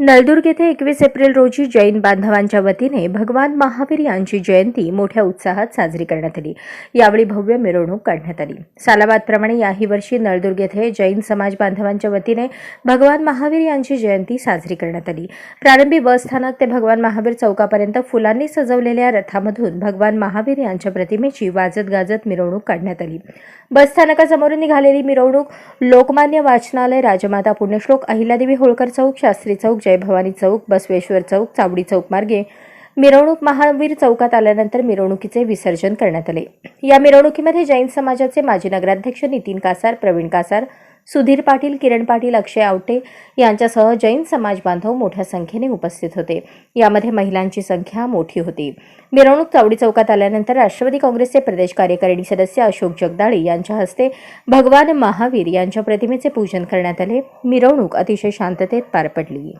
नळदुर्ग येथे एकवीस एप्रिल रोजी जैन बांधवांच्या वतीने भगवान महावीर यांची जयंती मोठ्या उत्साहात साजरी करण्यात आली. यावेळी भव्य मिरवणूक काढण्यात आली. सालाबादप्रमाणे याही वर्षी नळदुर्ग येथे जैन समाज बांधवांच्या वतीने भगवान महावीर यांची जयंती साजरी करण्यात आली. प्रारंभी बस स्थानक ते भगवान महावीर चौकापर्यंत फुलांनी सजवलेल्या रथामधून भगवान महावीर यांच्या प्रतिमेची वाजत गाजत मिरवणूक काढण्यात आली. बस स्थानकासमोरून निघालेली मिरवणूक लोकमान्य वाचनालय राजमाता पुण्यश्लोक अहिल्यादेवी होळकर चौक शास्त्री चौक जय भवानी चौक बसवेश्वर चौक चावडी चौक मार्गे मिरवणूक महावीर चौकात आल्यानंतर मिरवणुकीचे विसर्जन करण्यात आले. या मिरवणुकीमध्ये जैन समाजाचे माजी नगराध्यक्ष नितीन कासार प्रवीण कासार सुधीर पाटील किरण पाटील अक्षय आवटे यांच्यासह जैन समाज बांधव मोठ्या संख्येने उपस्थित होते. यामध्ये महिलांची संख्या मोठी होती. मिरवणूक चावडी चौकात आल्यानंतर राष्ट्रवादी काँग्रेसचे प्रदेश कार्यकारिणी सदस्य अशोक जगदाळे यांच्या हस्ते भगवान महावीर यांच्या प्रतिमेचे पूजन करण्यात आले. मिरवणूक अतिशय शांततेत पार पडली.